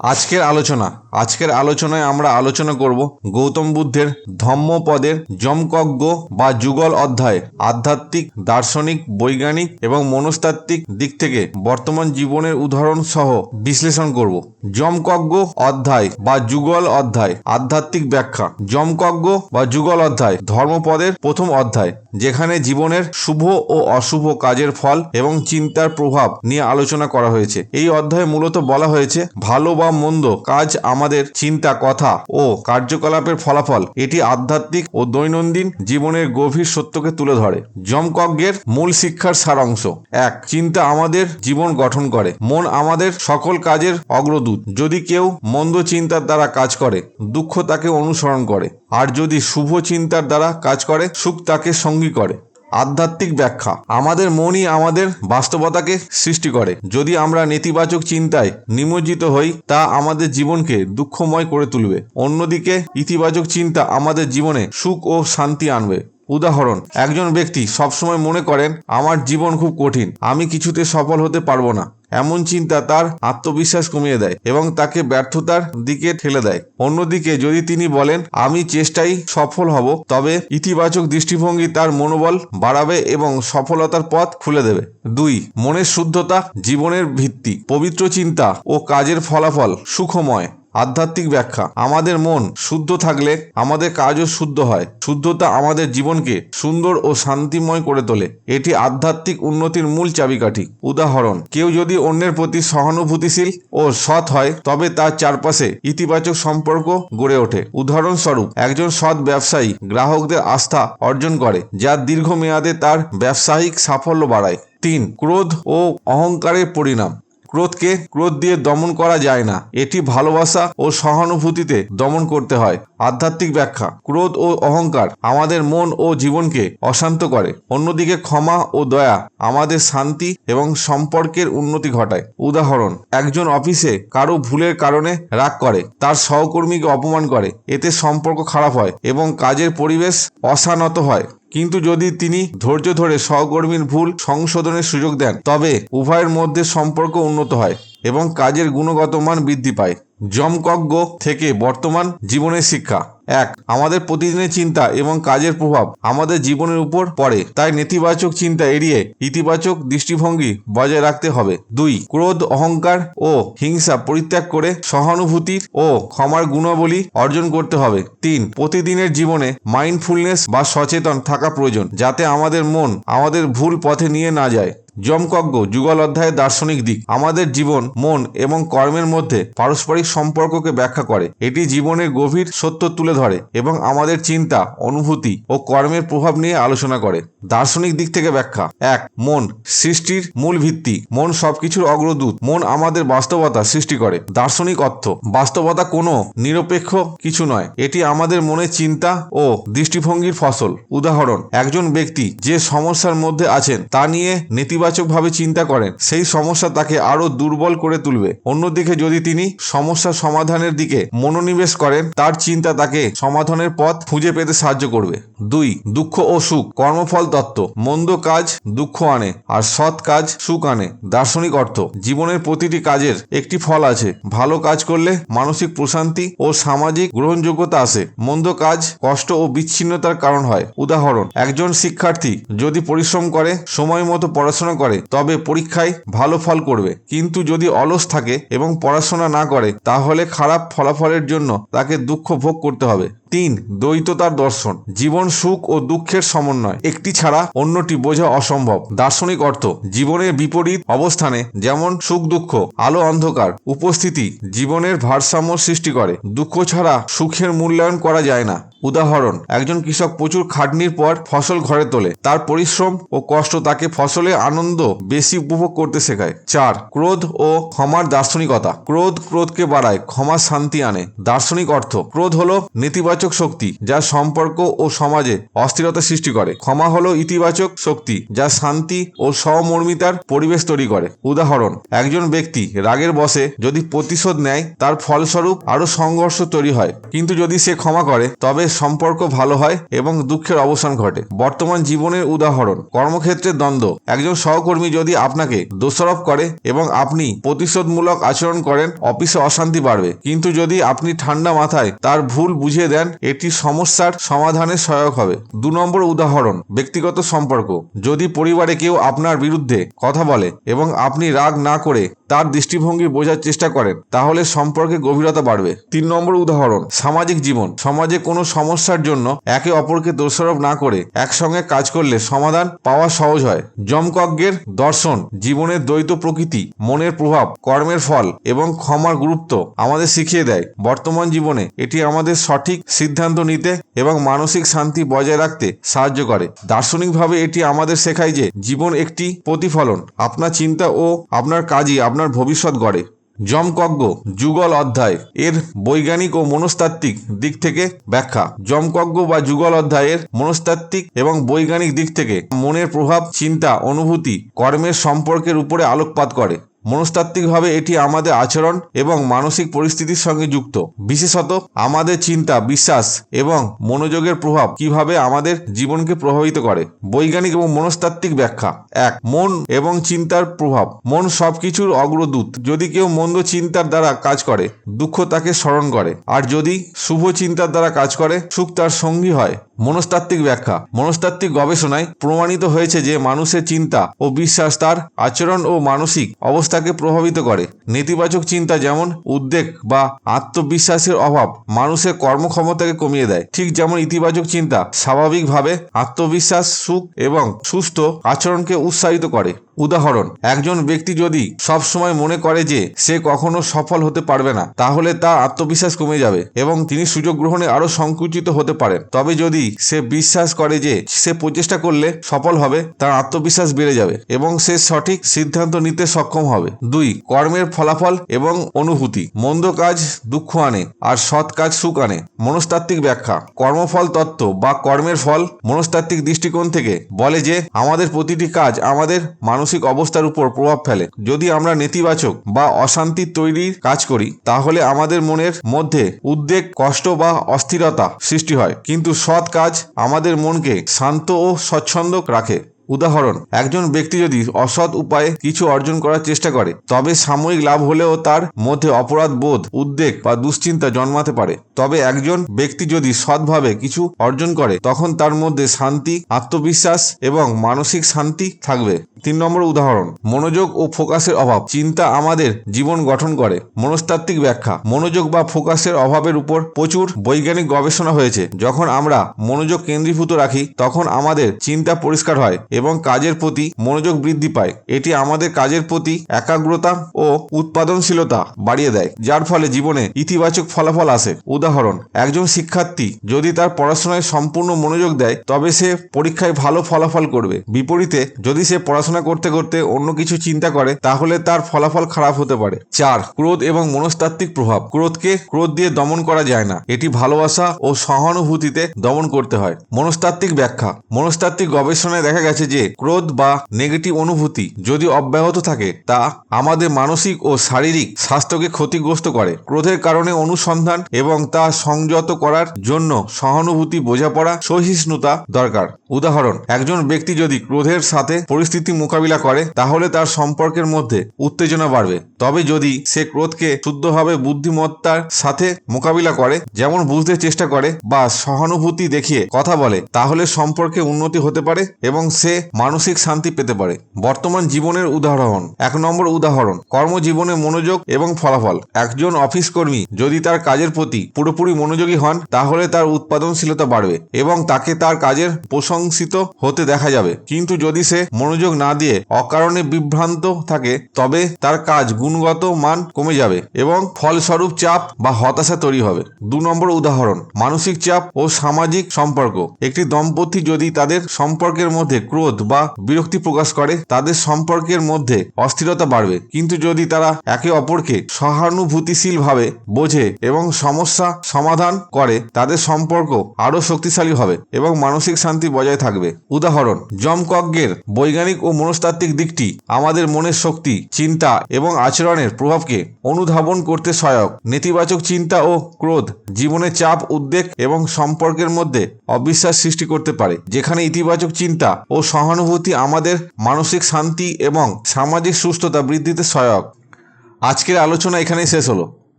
আজকের আলোচনা, আজকের আলোচনায় আমরা আলোচনা করব গৌতম বুদ্ধের ধম্মপদের যমকজ্ঞ বা যুগল অধ্যায়, আধ্যাত্মিক, দার্শনিক, বৈজ্ঞানিক এবং মনস্তাত্ত্বিক দিক থেকে বর্তমান জীবনের উদাহরণ সহ বিশ্লেষণ করব। যমকজ্ঞ অধ্যায় বা যুগল অধ্যায়, আধ্যাত্মিক ব্যাখ্যা। যমকজ্ঞ বা যুগল অধ্যায়, ধর্মপদের প্রথম অধ্যায়, যেখানে জীবনের শুভ ও অশুভ কাজের ফল এবং চিন্তার প্রভাব নিয়ে আলোচনা করা হয়েছে। এই অধ্যায়ে মূলত বলা হয়েছে, ভালো বা মন্দ কাজ আমাদের চিন্তা, কথা ও কার্যকলাপের ফলাফল এটি আধ্যাত্মিক ও দৈনন্দিন জীবনের গভীর সত্যকে তুলে ধরে। যমকজ্ঞের মূল শিক্ষার সারাংশ। এক, চিন্তা আমাদের জীবন গঠন করে। মন আমাদের সকল কাজের অগ্রদূত। যদি কেউ মন্দ চিন্তার দ্বারা কাজ করে, দুঃখ তাকে অনুসরণ করে। আর যদি শুভ চিন্তার দ্বারা কাজ করে, সুখ তাকে সঙ্গী করে। আধ্যাত্মিক ব্যাখ্যা। আমাদের মনই আমাদের বাস্তবতাকে সৃষ্টি করে। যদি আমরা নেতিবাচক চিন্তায় নিমজ্জিত হই, তা আমাদের জীবনকে দুঃখময় করে তুলবে। অন্যদিকে, ইতিবাচক চিন্তা আমাদের জীবনে সুখ ও শান্তি আনবে। উদাহরণ, একজন ব্যক্তি সবসময় মনে করেন, আমার জীবন খুব কঠিন, আমি কিছুতে সফল হতে পারব না। এমন চিন্তা তার আত্মবিশ্বাস কমিয়ে দেয় এবং তাকে ব্যর্থতার দিকে ঠেলে দেয়। অন্যদিকে যদি তিনি বলেন, আমি চেষ্টাই সফল হব তবে ইতিবাচক দৃষ্টিভঙ্গি তার মনোবল বাড়াবে এবং সফলতার পথ খুলে দেবে। দুই, মনের শুদ্ধতা জীবনের ভিত্তি। পবিত্র চিন্তা ও কাজের ফলাফল সুখময়। আধ্যাত্মিক ব্যাখ্যা। আমাদের মন শুদ্ধ থাকলে আমাদের কাজও শুদ্ধ হয়। শুদ্ধতা আমাদের জীবনকে সুন্দর ও শান্তিময় করে তোলে। এটি আধ্যাত্মিক উন্নতির মূল চাবিকাঠি। উদাহরণ, কেউ যদি অন্যের প্রতি সহানুভূতিশীল ও সৎ হয়, তবে তার চারপাশে ইতিবাচক সম্পর্ক গড়ে ওঠে। উদাহরণস্বরূপ, একজন সৎ ব্যবসায়ী গ্রাহকদের আস্থা অর্জন করে, যা দীর্ঘমেয়াদে তার ব্যবসায়িক সাফল্য বাড়ায়। তিন, ক্রোধ ও অহংকারের পরিণাম। ক্রোধকে ক্রোধ দিয়ে দমন করা যায় না। এটি ভালোবাসা ও সহানুভূতিতে দমন করতে হয়। আধ্যাত্মিক ব্যাখ্যা, ক্রোধ ও অহংকার আমাদের মন ও জীবনকে অশান্ত করে। অন্যদিকে ক্ষমা ও দয়া আমাদের শান্তি এবং সম্পর্কের উন্নতি ঘটায়। উদাহরণ, একজন অফিসে কারও ভুলের কারণে রাগ করে, তার সহকর্মীকে অপমান করে, এতে সম্পর্ক খারাপ হয় এবং কাজের পরিবেশ অশানত হয়। কিন্তু যদি তিনি ধৈর্য ধরে সহকর্মীর ভুল সংশোধনের সুযোগ দেন, তবে উভয়ের মধ্যে সম্পর্ক উন্নত হয় এবং কাজের গুণগত মান বৃদ্ধি পায়। জমকজ্ঞ থেকে বর্তমান জীবনের শিক্ষা। এক, আমাদের প্রতিদিনের চিন্তা এবং কাজের প্রভাব আমাদের জীবনের উপর পড়ে, তাই নেতিবাচক চিন্তা এড়িয়ে ইতিবাচক দৃষ্টিভঙ্গি বজায় রাখতে হবে। দুই, ক্রোধ, অহংকার ও হিংসা পরিত্যাগ করে সহানুভূতি ও ক্ষমার গুণাবলী অর্জন করতে হবে। তিন, প্রতিদিনের জীবনে মাইন্ডফুলনেস বা সচেতন থাকা প্রয়োজন, যাতে আমাদের মন আমাদের ভুল পথে নিয়ে না যায়। যমকজ্ঞ, যুগল অধ্যায়ের দার্শনিক দিক। আমাদের জীবন, মন এবং কর্মের মধ্যে পারস্পরিক সম্পর্ককে ব্যাখ্যা করে। এটি জীবনের গভীর সত্য তুলে ধরে এবং আমাদের চিন্তা, অনুভূতি ও কর্মের প্রভাব নিয়ে আলোচনা করে। দার্শনিক দিক থেকে ব্যাখ্যা। এক, মন, সৃষ্টির মূল ভিত্তি। মন সবকিছুর অগ্রদূত। মন আমাদের বাস্তবতা সৃষ্টি করে। দার্শনিক অর্থ, বাস্তবতা কোনো, নিরপেক্ষ কিছু নয়। এটি আমাদের মনের চিন্তা ও দৃষ্টিভঙ্গির ফসল। উদাহরণ, একজন ব্যক্তি যে সমস্যার মধ্যে আছেন, তা নিয়ে নেতিবাচকভাবে চিন্তা করেন, সেই সমস্যা তাকে আরও দুর্বল করে তুলবে। অন্যদিকে যদি তিনি সমস্যা সমাধানের দিকে মনোনিবেশ করেন, তার চিন্তা তাকে সমাধানের পথ খুঁজে পেতে সাহায্য করবে। দুই, দুঃখ ও সুখ, কর্মফল তত্ত্ব, মন্দ কাজ দুঃখ আনে, আর সৎ কাজ সুখ আনে। দার্শনিক অর্থ, জীবনের প্রতিটি কাজের একটি ফল আছে। ভালো কাজ করলে মানসিক প্রশান্তি ও সামাজিক গ্রহণযোগ্যতা আসে। মন্দ কাজ কষ্ট ও বিচ্ছিন্নতার কারণ হয়। উদাহরণ, একজন শিক্ষার্থী যদি পরিশ্রম করে, সময় মতো পড়াশোনা করে, তবে পরীক্ষায় ভালো ফল করবে। কিন্তু যদি অলস থাকে এবং পড়াশোনা না করে, তাহলে খারাপ ফলাফলের জন্য তাকে দুঃখ ভোগ করতে হবে। তিন দ্বৈততার দর্শন, জীবন সুখ ও দুঃখের সমন্বয়। একটি ছাড়া অন্যটি বোঝা অসম্ভব। দার্শনিক অর্থ, জীবনের বিপরীত অবস্থানে যেমন সুখ দুঃখ, আলো অন্ধকার, উপস্থিতি জীবনের ভারসাম্য সৃষ্টি করে। দুঃখ ছাড়া সুখের মূল্যায়ন করা যায় না। উদাহরণ, একজন কৃষক প্রচুর খাটনির পর ফসল ঘরে তোলে। তার পরিশ্রম ও কষ্ট তাকে ফসলে আনন্দ বেশি উপভোগ করতে শেখায়। চার, ক্রোধ ও ক্ষমার দার্শনিকতা। ক্রোধ ক্রোধকে বাড়ায়, ক্ষমা শান্তি আনে। দার্শনিক অর্থ, ক্রোধ হলো নেতিবাচক নেতিবাচক শক্তি, যা সম্পর্ক ও সমাজে অস্থিরতা সৃষ্টি করে। ক্ষমা হলো ইতিবাচক শক্তি, যা শান্তি ও সহমর্মিতার পরিবেশ তৈরি করে। উদাহরণ, একজন ব্যক্তি রাগের বসে যদি প্রতিশোধ নেয়, তার ফলস্বরূপ আরও সংঘর্ষ তৈরি হয়। কিন্তু যদি সে ক্ষমা করে, তবে সম্পর্ক ভালো হয় এবং দুঃখের অবসান ঘটে। বর্তমান জীবনের উদাহরণ, কর্মক্ষেত্রে দ্বন্দ্ব, একজন সহকর্মী যদি আপনাকে দোষারোপ করে এবং আপনি প্রতিশোধমূলক আচরণ করেন, অফিসে অশান্তি বাড়বে। কিন্তু যদি আপনি ঠান্ডা মাথায় তার ভুল বুঝিয়ে দেন এটি সমস্যার সমাধানে সহায়ক হবে। দু নম্বর উদাহরণ, ব্যক্তিগত সম্পর্ক। যদি পরিবারে কেউ আপনার বিরুদ্ধে কথা বলে এবং আপনি রাগ না করে তার দৃষ্টিভঙ্গি বোঝার চেষ্টা করেন, তাহলে সম্পর্কে গভীরতা বাড়বে। তিন নম্বর উদাহরণ, সামাজিক জীবন। সমাজে কোনো সমস্যার জন্য একে অপরকে দোষারোপ না করে একসঙ্গে কাজ করলে সমাধান পাওয়া সহজ হয়। জমকজ্ঞের দর্শন, জীবনের দ্বৈত প্রকৃতি, মনের প্রভাব, কর্মের ফল এবং ক্ষমার গুরুত্ব আমাদের শিখিয়ে দেয়। বর্তমান জীবনে এটি আমাদের সঠিক সিদ্ধান্ত নিতে এবং মানসিক শান্তি বজায় রাখতে সাহায্য করে। দার্শনিকভাবে এটি আমাদের শেখায় যে জীবন একটি প্রতিফলন। আপনার চিন্তা ও আপনার কাজই আপনার ভবিষ্যৎ গড়ে। জমকজ্ঞ যুগল অধ্যায় এর বৈজ্ঞানিক ও মনস্তাত্ত্বিক দিক থেকে ব্যাখ্যা। জমকজ্ঞ বা যুগল অধ্যায়ের মনস্তাত্ত্বিক এবং বৈজ্ঞানিক দিক থেকে মনের প্রভাব, চিন্তা, অনুভূতি, কর্মের সম্পর্কের উপরে আলোকপাত করে। মনস্তাত্ত্বিকভাবে এটি আমাদের আচরণ এবং মানসিক পরিস্থিতির সঙ্গে যুক্ত। বিশেষত আমাদের চিন্তা, বিশ্বাস এবং মনোযোগের প্রভাব কীভাবে আমাদের জীবনকে প্রভাবিত করে। বৈজ্ঞানিক এবং মনস্তাত্ত্বিক ব্যাখ্যা। এক, মন এবং চিন্তার প্রভাব। মন সবকিছুর অগ্রদূত। যদি কেউ মন্দ চিন্তার দ্বারা কাজ করে, দুঃখ তাকে স্মরণ করে। আর যদি শুভ চিন্তার দ্বারা কাজ করে, সুখ তার সঙ্গী হয়। মনস্তাত্ত্বিক ব্যাখ্যা। মনস্তাত্ত্বিক গবেষণায় প্রমাণিত হয়েছে যে মানুষের চিন্তা ও বিশ্বাস তার আচরণ ও মানসিক অবস্থাকে প্রভাবিত করে। নেতিবাচক চিন্তা যেমন উদ্বেগ বা আত্মবিশ্বাসের অভাব মানুষের কর্মক্ষমতাকে কমিয়ে দেয়। ঠিক যেমন ইতিবাচক চিন্তা স্বাভাবিকভাবে আত্মবিশ্বাস, সুখ এবং সুস্থ আচরণকে উৎসাহিত করে। উদাহরণ, একজন ব্যক্তি যদি সব সময় মনে করে যে সে কখনো সফল হতে পারবে না, তাহলে তার আত্মবিশ্বাস কমে যাবে এবং তিনি সুযোগ গ্রহণে আরও সংকুচিত হতে পারেন। তবে যদি সে বিশ্বাস করে যে সে প্রচেষ্টা করলে সফল হবে, তার আত্মবিশ্বাস বেড়ে যাবে এবং সে সঠিক সিদ্ধান্ত নিতে সক্ষম হবে। দুই, কর্মের ফলাফল এবং অনুভূতি, মন্দ কাজ দুঃখ আনে আর সৎ কাজ সুখ আনে। মনস্তাত্ত্বিক ব্যাখ্যা, কর্মফল তত্ত্ব বা কর্মের ফল মনস্তাত্ত্বিক দৃষ্টিকোণ থেকে বলে যে আমাদের প্রতিটি কাজ আমাদের মানসিক অবস্থার উপর প্রভাব ফেলে। যদি আমরা নেতিবাচক বা অশান্তি তৈরির কাজ করি, তাহলে আমাদের মনের মধ্যে উদ্বেগ, কষ্ট বা অস্থিরতা সৃষ্টি হয়। কিন্তু সৎ কাজ আমাদের মনকে শান্ত ও স্বচ্ছন্দ রাখে। উদাহরণ, একজন ব্যক্তি যদি অসৎ উপায়ে কিছু অর্জন করার চেষ্টা করে, তবে সাময়িক লাভ হলেও তার মধ্যে অপরাধ বোধ, উদ্বেগ বা দুশ্চিন্তা জন্মাতে পারে। তবে একজন ব্যক্তি যদি সৎভাবে কিছু অর্জন করে, তখন তার মধ্যে শান্তি, আত্মবিশ্বাস এবং মানসিক শান্তি থাকবে। তিন নম্বর উদাহরণ, মনোযোগ ও ফোকাসের অভাব। চিন্তা আমাদের জীবন গঠন করে। মনস্তাত্ত্বিক ব্যাখ্যা, মনোযোগ বা ফোকাসের অভাবের উপর প্রচুর বৈজ্ঞানিক গবেষণা হয়েছে। যখন আমরা মনোযোগ কেন্দ্রীভূত রাখি, তখন আমাদের চিন্তা পরিষ্কার হয় এবং কাজের প্রতি মনোযোগ বৃদ্ধি পায়। এটি আমাদের কাজের প্রতি একাগ্রতা ও উৎপাদনশীলতা বাড়িয়ে দেয়, যার ফলে জীবনে ইতিবাচক ফলাফল আসে। উদাহরণ, একজন শিক্ষার্থী যদি তার পড়াশোনায় সম্পূর্ণ মনোযোগ দেয়, তবে সে পরীক্ষায় ভালো ফলাফল করবে। বিপরীতে, যদি সে পড়াশোনা করতে করতে অন্য কিছু চিন্তা করে, তাহলে তার ফলাফল খারাপ হতে পারে। চার, ক্রোধ এবং মনস্তাত্ত্বিক প্রভাব। ক্রোধকে ক্রোধ দিয়ে দমন করা যায় না। এটি ভালোবাসা ও সহানুভূতিতে দমন করতে হয়। মনস্তাত্ত্বিক ব্যাখ্যা। মনস্তাত্ত্বিক গবেষণায় দেখা গেছে যে, ক্রোধ বা নেগেটিভ অনুভূতি যদি অব্যাহত থাকে, তা আমাদের মানসিক ও শারীরিক স্বাস্থ্যকে ক্ষতিগ্রস্ত করে। ক্রোধের কারণে অনুসন্ধান এবং তা সংযত করার জন্য সহানুভূতি, বোঝাপড়া, সহিষ্ণুতা দরকার। উদাহরণ, একজন ব্যক্তি যদি ক্রোধের সাথে পরিস্থিতি মোকাবিলা করে, তাহলে তার সম্পর্কের মধ্যে উত্তেজনা বাড়বে। তবে যদি সে ক্রোধকে শুদ্ধভাবে বুদ্ধিমত্তার সাথে মোকাবিলা করে, যেমন বুঝতে চেষ্টা করে বা সহানুভূতি দেখিয়ে কথা বলে, তাহলে সম্পর্কে উন্নতি হতে পারে এবং সে মানসিক শান্তি পেতে পারে। বর্তমান জীবনের উদাহরণ। এক নম্বর উদাহরণ, কর্মজীবনে মনোযোগ এবং ফলাফল। একজন অফিস কর্মী যদি তার কাজের প্রতি পুরোপুরি মনোযোগী হন, তাহলে তার উৎপাদনশীলতা বাড়বে এবং তাকে তার কাজের প্রশংসিত হতে দেখা যাবে। কিন্তু যদি সে মনোযোগ না দিয়ে অকারণে বিভ্রান্ত থাকে, তবে তার কাজ গুণগত মান কমে যাবে এবং ফলস্বরূপ চাপ বা হতাশা তৈরি হবে। দু নম্বর উদাহরণ, মানসিক চাপ ও সামাজিক সম্পর্ক। একটি দম্পতি যদি তাদের সম্পর্কের মধ্যে ক্রোধ ক্রোধ বা বিরক্তি প্রকাশ করে, তাদের সম্পর্কের মধ্যে অস্থিরতা বাড়বে। কিন্তু যদি তারা একে অপরকে সহানুভূতিশীল ভাবে বোঝে এবং সমস্যা সমাধান করে, তাদের সম্পর্ক আরও শক্তিশালী হবে এবং মানসিক শান্তি বজায় থাকবে। উদাহরণ জমকজ্ঞের বৈজ্ঞানিক ও মনস্তাত্ত্বিক দিকটি আমাদের মনের শক্তি, চিন্তা এবং আচরণের প্রভাবকে অনুধাবন করতে সহায়ক। নেতিবাচক চিন্তা ও ক্রোধ জীবনে চাপ, উদ্বেগ এবং সম্পর্কের মধ্যে অবিশ্বাস সৃষ্টি করতে পারে, যেখানে ইতিবাচক চিন্তা ও সহানুভূতি আমাদের মানসিক শান্তি এবং সামাজিক সুস্থতা বৃদ্ধিতে সহায়ক। আজকের আলোচনা এখানেই শেষ হলো।